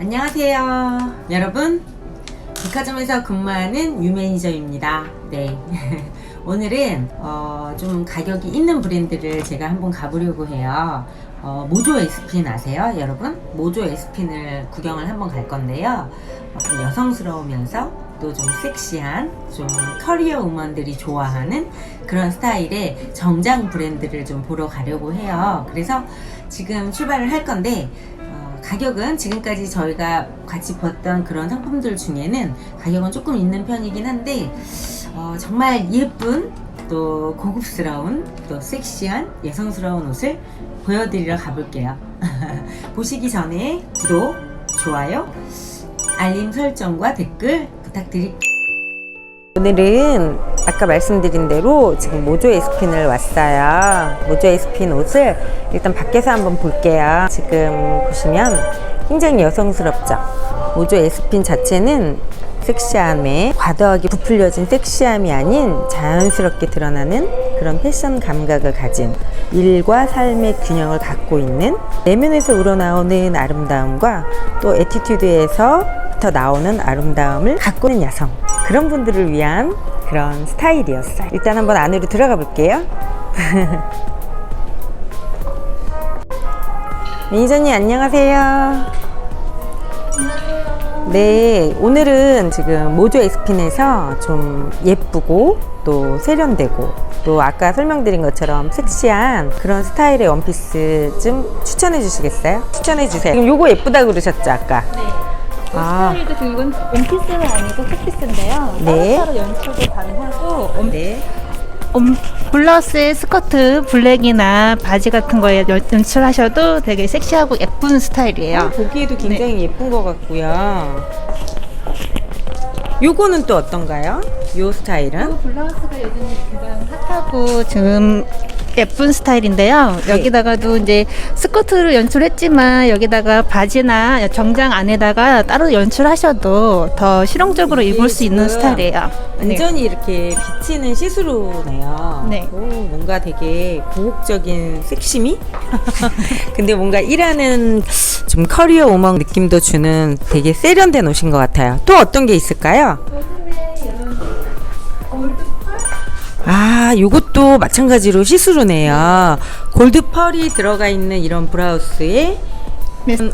안녕하세요. 여러분, 백화점에서 근무하는 유매니저입니다. 네. 오늘은 어, 좀 가격이 있는 브랜드를 제가 한번 가보려고 해요. 어, 모조 에스핀 아세요, 여러분? 모조 에스핀을 구경을 한번 갈 건데요. 어, 좀 여성스러우면서 또좀 섹시한 좀 커리어 우먼들이 좋아하는 그런 스타일의 정장 브랜드를 좀 보러 가려고 해요. 그래서 지금 출발을 할 건데 어, 가격은 지금까지 저희가 같이 봤던 그런 상품들 중에는 가격은 조금 있는 편이긴 한데 어, 정말 예쁜 또 고급스러운 또 섹시한 여성스러운 옷을 보여드리러 가볼게요. 보시기 전에 구독, 좋아요, 알림 설정과 댓글 부탁드릴게요. 오늘은 아까 말씀드린 대로 지금 모조 에스핀을 왔어요. 모조 에스핀 옷을 일단 밖에서 한번 볼게요. 지금 보시면 굉장히 여성스럽죠. 모조 에스핀 자체는 섹시함에 과도하게 부풀려진 섹시함이 아닌 자연스럽게 드러나는 그런 패션 감각을 가진 일과 삶의 균형을 갖고 있는 내면에서 우러나오는 아름다움과 또 에티튜드에서부터 나오는 아름다움을 갖고 있는 여성 그런 분들을 위한 그런 스타일이었어요. 일단 한번 안으로 들어가 볼게요. 매니저님 안녕하세요. 네, 오늘은 지금 모조 에스핀에서 좀 예쁘고 또 세련되고 또 아까 설명드린 것처럼 섹시한 그런 스타일의 원피스 좀 추천해 주시겠어요? 추천해 주세요. 지금 요거 예쁘다 그러셨죠, 아까? 네. 아. 스타일도 지금 이건 원피스는 아니고 투피스인데요. 네. 따로따로 연출도 가능하고 원- 네. 원- 블라우스에 스커트, 블랙이나 바지 같은 거에 연- 연출하셔도 되게 섹시하고 예쁜 스타일이에요. 보기에도 굉장히 예쁜 것 같고요. 요거는 또 어떤가요? 요 스타일은? 이 블라우스가 요즘 가장 핫하고 지금 예쁜 스타일인데요. 네. 여기다가도 이제 스커트를 연출했지만 여기다가 바지나 정장 안에다가 따로 연출하셔도 더 실용적으로 이게 입을 수 있는 스타일이에요. 네. 완전히 이렇게 비치는 시스루네요. 네. 오, 뭔가 되게 고혹적인 섹시미? 근데 뭔가 일하는 좀 커리어 우먼 느낌도 주는 되게 세련된 옷인 것 같아요. 또 어떤 게 있을까요? 아, 요것도 마찬가지로 시스루네요. 골드 펄이 들어가 있는 이런 브라우스에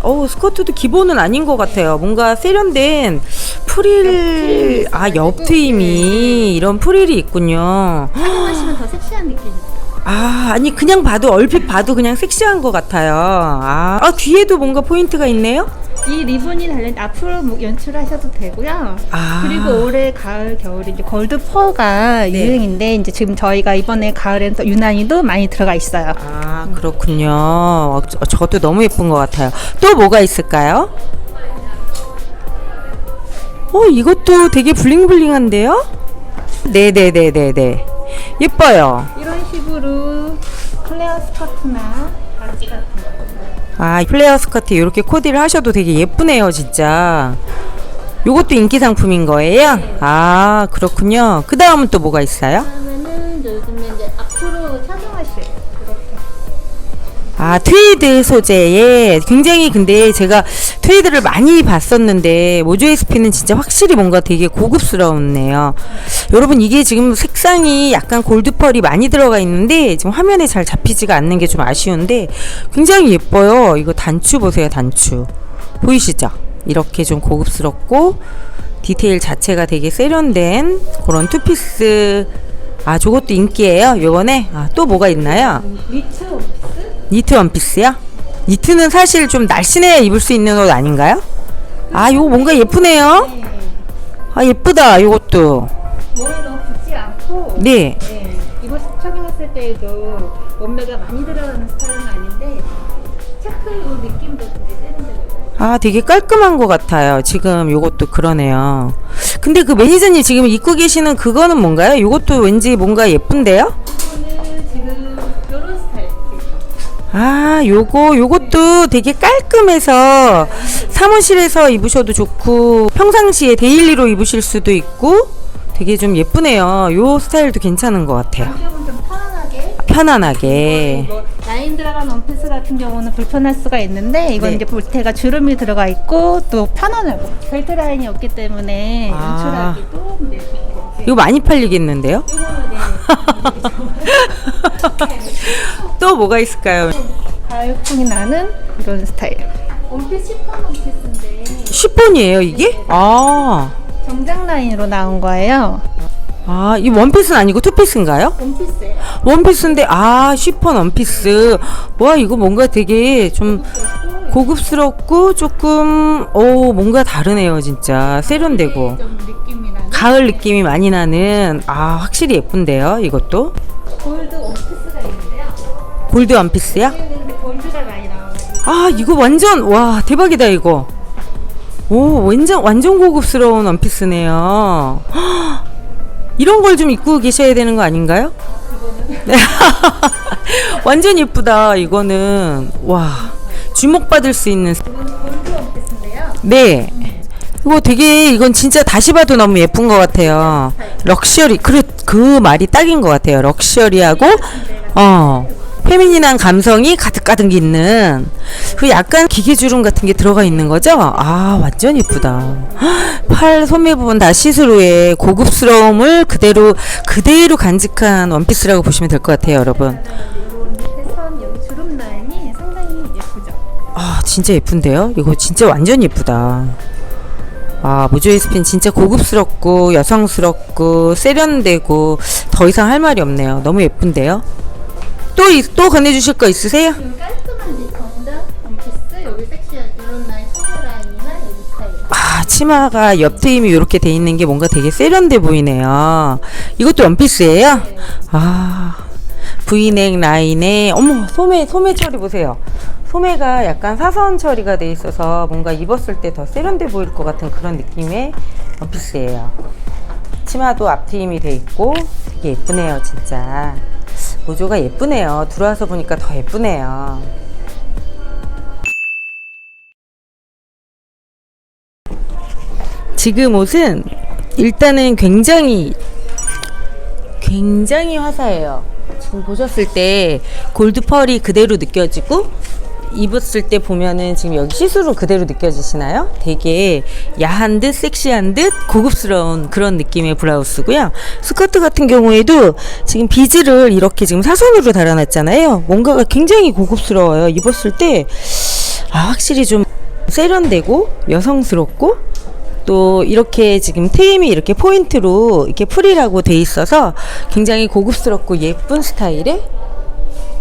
어우 스커트도 기본은 아닌 것 같아요. 뭔가 세련된 프릴 아 옆트임이 이런 프릴이 있군요. 하시면 더 섹시한 느낌이 아 아니 그냥 봐도 얼핏 봐도 그냥 섹시한 것 같아요. 아, 아, 뒤에도 뭔가 포인트가 있네요. 이 리본이 달린 앞으로 뭐 연출하셔도 되고요. 아. 그리고 올해 가을 겨울에 이제 골드 펄가 네. 유행인데 이제 지금 저희가 이번에 가을엔 또 유난히도 많이 들어가 있어요. 아 그렇군요. 어, 저- 저것도 너무 예쁜 것 같아요. 또 뭐가 있을까요? 어 이것도 되게 블링블링한데요? 네네네네네 예뻐요. 이런 식으로 클레어 스커트나 바지 같은 거. 아, 이 플레어 스커트 이렇게 코디를 하셔도 되게 예쁘네요, 진짜. 요것도 인기 상품인 거예요? 아, 그렇군요. 그 다음은 또 뭐가 있어요? 그러면은 요즘에 이제 앞으로 착용하실 아, 트위드 소재에 굉장히 근데 제가 트위드를 많이 봤었는데 모조에스피는 진짜 확실히 뭔가 되게 고급스러웠네요. 여러분 이게 지금 색 상이 약간 골드펄이 많이 들어가 있는데 지금 화면에 잘 잡히지가 않는 게 좀 아쉬운데 굉장히 예뻐요. 이거 단추 보세요, 단추. 보이시죠? 이렇게 좀 고급스럽고 디테일 자체가 되게 세련된 그런 투피스 아, 저것도 인기예요. 요번에 아, 또 뭐가 있나요? 니트 니트 원피스요? 니트는 사실 좀 날씬해야 입을 수 있는 옷 아닌가요? 아, 요거 뭔가 예쁘네요. 아, 예쁘다. 요것도. 네. 네, 이거 착용했을 때에도 몸매가 많이 들어가는 스타일은 아닌데 체크 이 느낌도 되게 세련되고 아, 되게 깔끔한 것 같아요. 지금 요것도 그러네요. 근데 그 매니저님 지금 입고 계시는 그거는 뭔가요? 요것도 왠지 뭔가 예쁜데요? 이거는 지금 이런 스타일 아, 요거, 요것도 되게 깔끔해서 사무실에서 입으셔도 좋고 평상시에 데일리로 입으실 수도 있고 되게 좀 예쁘네요. 요 스타일도 괜찮은 것 같아요. 좀 편안하게 편안하게. 뭐 라인 들어간 원피스 같은 경우는 불편할 수가 있는데 이건 네. 이제 볼테가 주름이 들어가 있고 또 편안하고 벨트 라인이 없기 때문에 아. 연출하기도 네. 이거 많이 팔리겠는데요? 이거는 네, 또 뭐가 있을까요? 가을풍이 나는 이런 스타일. 원피스 10번 원피스인데 10번이에요 이게? 아, 정장 라인으로 나온 거예요. 아, 이 원피스는 아니고 투피스인가요? 원피스예요. 원피스인데 아 쉬폰 원피스 와 이거 뭔가 되게 좀 고급스럽고 조금 오 뭔가 다르네요 진짜 세련되고 좀 느낌이 나는 가을 느낌이 많이 나는 아 확실히 예쁜데요 이것도 골드 원피스가 있는데요. 골드 원피스야 여기는 골드가 많이 나와가지고 아 이거 완전 와 대박이다 이거 오 완전 완전 고급스러운 원피스네요 헉, 이런 걸 좀 입고 계셔야 되는 거 아닌가요? 네. 완전 예쁘다 이거는 와 주목받을 수 있는. 네 이거 되게 이건 진짜 다시 봐도 너무 예쁜 것 같아요 럭셔리 그래 그 말이 딱인 것 같아요 럭셔리하고 어 페미닌한 감성이 가득가득 있는 그 약간 기계주름 같은 게 들어가 있는 거죠 아 완전 예쁘다 팔 소매 부분 다 시스루에 고급스러움을 그대로 그대로 간직한 원피스라고 보시면 될 것 같아요 여러분 밑에선 여기 주름 라인이 상당히 예쁘죠. 아 진짜 예쁜데요? 이거 진짜 완전 예쁘다. 아 모조이 스핀 진짜 고급스럽고 여성스럽고 세련되고 더 이상 할 말이 없네요. 너무 예쁜데요? 또또 건네주실 거 있으세요? 여기 깔끔한 이 정장 원피스 여기 섹시한 이런 라인 소매 라인이나 여기 스타일. 아 치마가 옆 트임이 이렇게 돼 있는 게 뭔가 되게 세련돼 보이네요. 이것도 원피스예요? 아 V넥 라인에 어머 소매 소매 처리 보세요. 소매가 약간 사선 처리가 돼 있어서 뭔가 입었을 때 더 세련돼 보일 것 같은 그런 느낌의 원피스예요. 치마도 앞 트임이 돼 있고 되게 예쁘네요 진짜. 모조가 예쁘네요. 들어와서 보니까 더 예쁘네요. 지금 옷은 일단은 굉장히 굉장히 화사해요. 지금 보셨을 때 골드 펄이 그대로 느껴지고 입었을 때 보면은 지금 여기 시스루 그대로 느껴지시나요? 되게 야한 듯 섹시한 듯 고급스러운 그런 느낌의 브라우스고요. 스커트 같은 경우에도 지금 비즈를 이렇게 지금 사선으로 달아놨잖아요. 뭔가가 굉장히 고급스러워요. 입었을 때 아, 확실히 좀 세련되고 여성스럽고 또 이렇게 지금 테임이 이렇게 포인트로 이렇게 프리라고 돼 있어서 굉장히 고급스럽고 예쁜 스타일의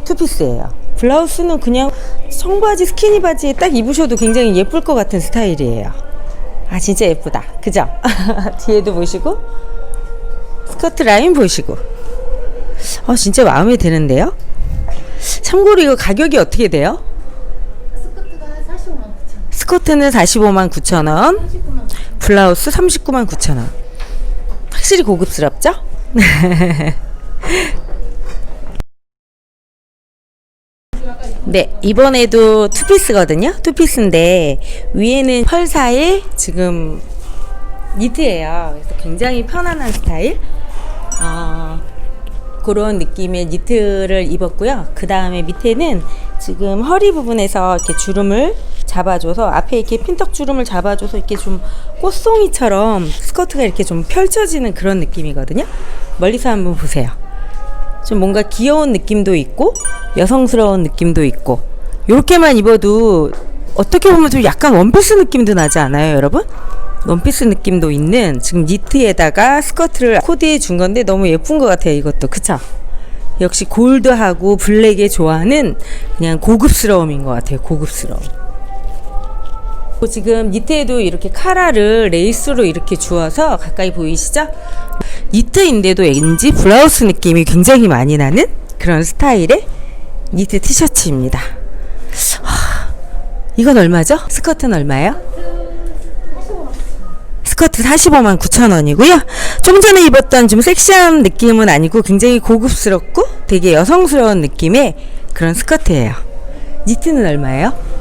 투피스예요. 블라우스는 그냥 청바지 스키니 바지에 딱 입으셔도 굉장히 예쁠 것 같은 스타일이에요. 아 진짜 예쁘다. 그죠? 뒤에도 보시고 스커트 라인 보시고 어 진짜 마음에 드는데요? 참고로 이거 가격이 어떻게 돼요? 스커트가 45만 9천 스커트는 45만 9천 원, 39만 블라우스 39만 9천 원. 확실히 고급스럽죠? 네, 이번에도 투피스거든요. 투피스인데 위에는 펄사에 지금 니트예요. 그래서 굉장히 편안한 스타일. 어, 그런 느낌의 니트를 입었고요. 그 다음에 밑에는 지금 허리 부분에서 이렇게 주름을 잡아줘서 앞에 이렇게 핀떡 주름을 잡아줘서 이렇게 좀 꽃송이처럼 스커트가 이렇게 좀 펼쳐지는 그런 느낌이거든요. 멀리서 한번 보세요. 좀 뭔가 귀여운 느낌도 있고 여성스러운 느낌도 있고 이렇게만 입어도 어떻게 보면 좀 약간 원피스 느낌도 나지 않아요, 여러분? 원피스 느낌도 있는 지금 니트에다가 스커트를 코디해 준 건데 너무 예쁜 것 같아요, 이것도 그쵸? 역시 골드하고 블랙에 좋아하는 그냥 고급스러움인 것 같아요, 고급스러움. 그리고 지금 니트에도 이렇게 카라를 레이스로 이렇게 주어서 가까이 보이시죠? 니트인데도 왠지 블라우스 느낌이 굉장히 많이 나는 그런 스타일의 니트 티셔츠입니다. 하, 이건 얼마죠? 스커트는 얼마예요? 스커트 45만 9천 원이고요. 좀 전에 입었던 좀 섹시한 느낌은 아니고 굉장히 고급스럽고 되게 여성스러운 느낌의 그런 스커트예요. 니트는 얼마예요?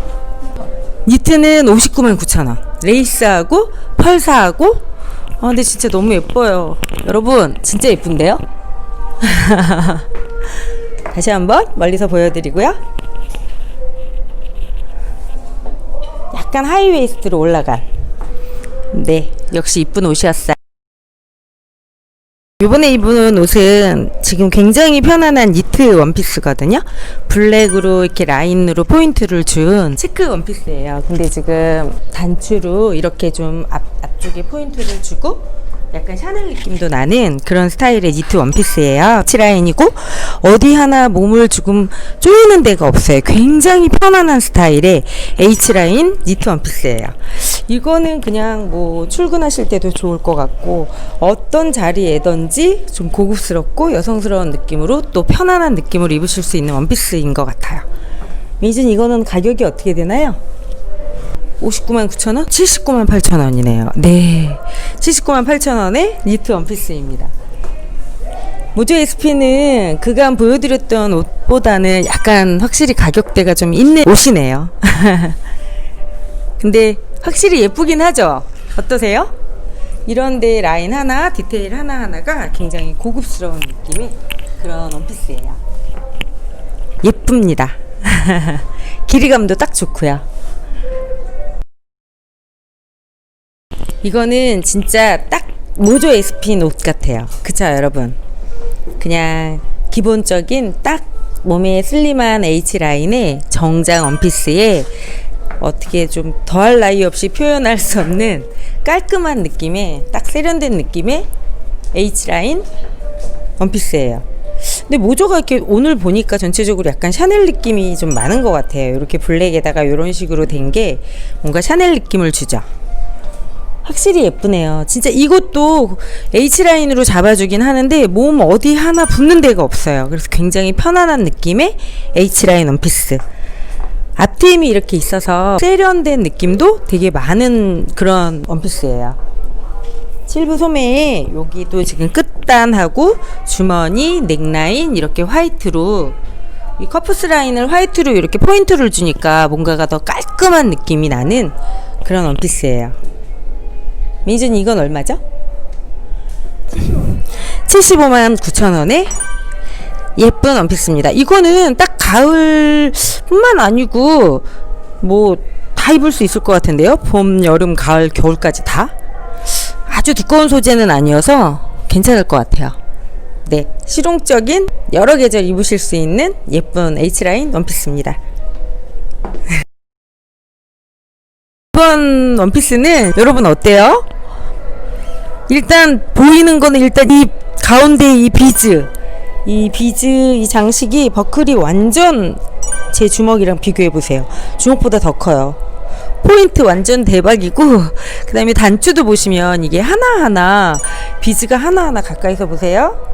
니트는 59만 9천 원. 레이스하고 펄사하고 아 근데 진짜 너무 예뻐요. 여러분 진짜 예쁜데요? 다시 한번 멀리서 보여드리고요. 약간 하이웨이스트로 올라간. 네, 역시 이쁜 옷이었어요. 이번에 입은 옷은 지금 굉장히 편안한 니트 원피스거든요. 블랙으로 이렇게 라인으로 포인트를 준 체크 원피스예요. 근데 지금 단추로 이렇게 좀 앞, 앞쪽에 포인트를 주고 약간 샤넬 느낌도 나는 그런 스타일의 니트 원피스예요. 치라인이고 어디 하나 몸을 조금 조이는 데가 없어요. 굉장히 편안한 스타일의 H라인 니트 원피스예요. 이거는 그냥 뭐 출근하실 때도 좋을 것 같고 어떤 자리에든지 좀 고급스럽고 여성스러운 느낌으로 또 편안한 느낌으로 입으실 수 있는 원피스인 것 같아요. 미진 이거는 가격이 어떻게 되나요? 59만 9천 원? 79만 8천 원이네요. 네. 79만 8천 원의 니트 원피스입니다. 모조 SP는 그간 보여드렸던 옷보다는 약간 확실히 가격대가 좀 있는 옷이네요. 근데 확실히 예쁘긴 하죠? 어떠세요? 이런데 라인 하나, 디테일 하나하나가 굉장히 고급스러운 느낌의 그런 원피스예요. 예쁩니다. 길이감도 딱 좋고요. 이거는 진짜 딱 모조 에스핀 옷 같아요. 그쵸, 여러분? 그냥 기본적인 딱 몸에 슬림한 H라인의 정장 원피스에 어떻게 좀 더할 나위 없이 표현할 수 없는 깔끔한 느낌의 딱 세련된 느낌의 H라인 원피스예요. 근데 모조가 이렇게 오늘 보니까 전체적으로 약간 샤넬 느낌이 좀 많은 것 같아요. 이렇게 블랙에다가 이런 식으로 된 게 뭔가 샤넬 느낌을 주죠. 확실히 예쁘네요. 진짜 이것도 H라인으로 잡아주긴 하는데 몸 어디 하나 붙는 데가 없어요. 그래서 굉장히 편안한 느낌의 H라인 원피스. 앞트임이 이렇게 있어서 세련된 느낌도 되게 많은 그런 원피스예요. 실브 소매에 여기도 지금 끝단하고 주머니, 넥라인 이렇게 화이트로 이 커프스 라인을 화이트로 이렇게 포인트를 주니까 뭔가가 더 깔끔한 느낌이 나는 그런 원피스예요. 민준 이건 얼마죠? 75만 9천 원에 예쁜 원피스입니다. 이거는 딱 가을뿐만 아니고 뭐 다 입을 수 있을 것 같은데요. 봄, 여름, 가을, 겨울까지 다 아주 두꺼운 소재는 아니어서 괜찮을 것 같아요. 네, 실용적인 여러 계절 입으실 수 있는 예쁜 H라인 원피스입니다. 이번 원피스는 여러분 어때요? 일단 보이는 거는 일단 이 가운데 이 비즈 이 비즈 이 장식이 버클이 완전 제 주먹이랑 비교해 보세요. 주먹보다 더 커요. 포인트 완전 대박이고 그 다음에 단추도 보시면 이게 하나하나 비즈가 하나하나 가까이서 보세요.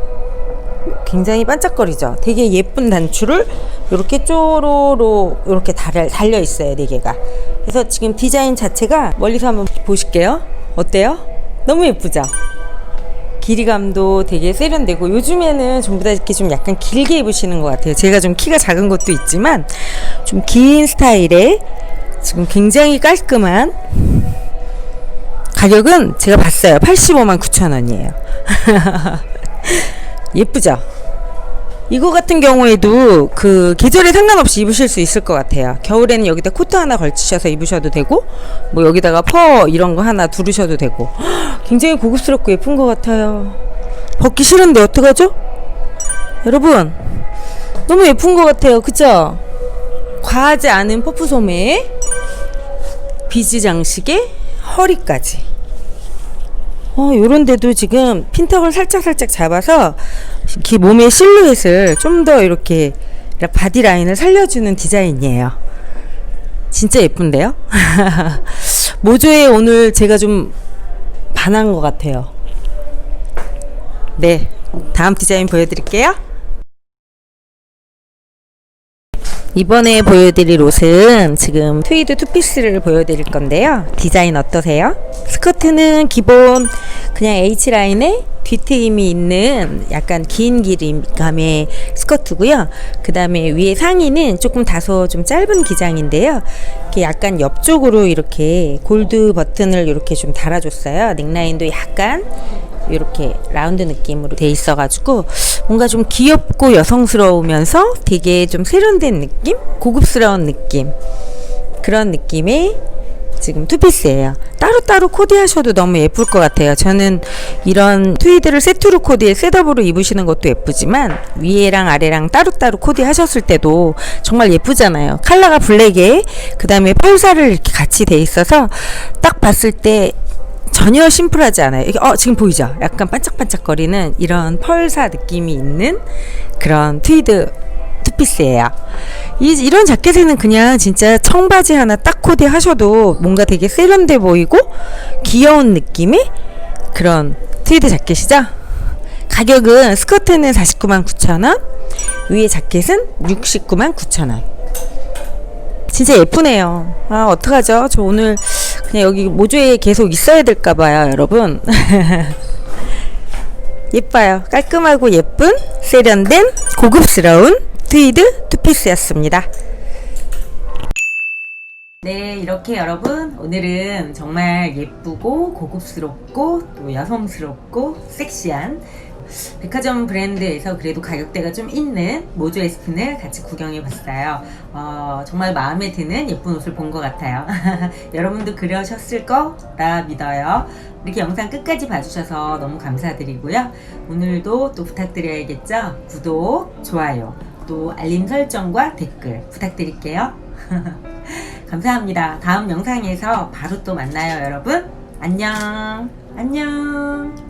굉장히 반짝거리죠. 되게 예쁜 단추를 이렇게 쪼로로 이렇게 달려, 달려 있어요. 네 개가. 그래서 지금 디자인 자체가 멀리서 한번 보실게요. 어때요? 너무 예쁘죠? 길이감도 되게 세련되고 요즘에는 전부 다 이렇게 좀 약간 길게 입으시는 것 같아요. 제가 좀 키가 작은 것도 있지만 좀 긴 스타일의 지금 굉장히 깔끔한 가격은 제가 봤어요. 85만 9천 원이에요. 예쁘죠? 이거 같은 경우에도 그 계절에 상관없이 입으실 수 있을 것 같아요. 겨울에는 여기다 코트 하나 걸치셔서 입으셔도 되고, 뭐 여기다가 퍼 이런 거 하나 두르셔도 되고, 굉장히 고급스럽고 예쁜 것 같아요. 벗기 싫은데 어떡하죠? 여러분, 너무 예쁜 것 같아요. 그쵸? 과하지 않은 퍼프 소매에 비즈 장식에 허리까지. 어, 요런 데도 지금 핀턱을 살짝살짝 잡아서 이렇게 몸의 실루엣을 좀 더 이렇게 바디 라인을 살려주는 디자인이에요. 진짜 예쁜데요? 모조에 오늘 제가 좀 반한 것 같아요. 네. 다음 디자인 보여드릴게요. 이번에 보여드릴 옷은 지금 트위드 투피스를 보여드릴 건데요. 디자인 어떠세요? 스커트는 기본 그냥 H라인에 뒤트임이 있는 약간 긴 길이감의 스커트고요. 그 다음에 위에 상의는 조금 다소 좀 짧은 기장인데요. 이렇게 약간 옆쪽으로 이렇게 골드 버튼을 이렇게 좀 달아줬어요. 넥라인도 약간 이렇게 라운드 느낌으로 돼 있어가지고 뭔가 좀 귀엽고 여성스러우면서 되게 좀 세련된 느낌? 고급스러운 느낌. 그런 느낌의 지금 투피스예요. 따로따로 코디하셔도 너무 예쁠 것 같아요. 저는 이런 트위드를 세트로 코디에 셋업으로 입으시는 것도 예쁘지만 위에랑 아래랑 따로따로 코디하셨을 때도 정말 예쁘잖아요. 컬러가 블랙에 그 다음에 펄사를 이렇게 같이 돼 있어서 딱 봤을 때 전혀 심플하지 않아요. 이게 어 지금 보이죠? 약간 반짝반짝거리는 이런 펄사 느낌이 있는 그런 트위드 투피스예요. 이, 이런 자켓에는 그냥 진짜 청바지 하나 딱 코디 하셔도 뭔가 되게 세련돼 보이고 귀여운 느낌의 그런 트위드 자켓이죠. 가격은 스커트는 49만 9천 원, 위에 자켓은 69만 9천 원. 진짜 예쁘네요. 아, 어떡하죠? 저 오늘 그냥 여기 모조에 계속 있어야 될까 봐요, 여러분. 예뻐요. 깔끔하고 예쁜, 세련된, 고급스러운 트위드 투피스였습니다. 네, 이렇게 여러분, 오늘은 정말 예쁘고 고급스럽고 또 여성스럽고 섹시한 백화점 브랜드에서 그래도 가격대가 좀 있는 모조 에스핀을 같이 구경해 봤어요. 어, 정말 마음에 드는 예쁜 옷을 본 것 같아요. 여러분도 그러셨을 거라 믿어요. 이렇게 영상 끝까지 봐주셔서 너무 감사드리고요. 오늘도 또 부탁드려야겠죠? 구독, 좋아요, 또 알림 설정과 댓글 부탁드릴게요. 감사합니다. 다음 영상에서 바로 또 만나요, 여러분. 안녕. 안녕.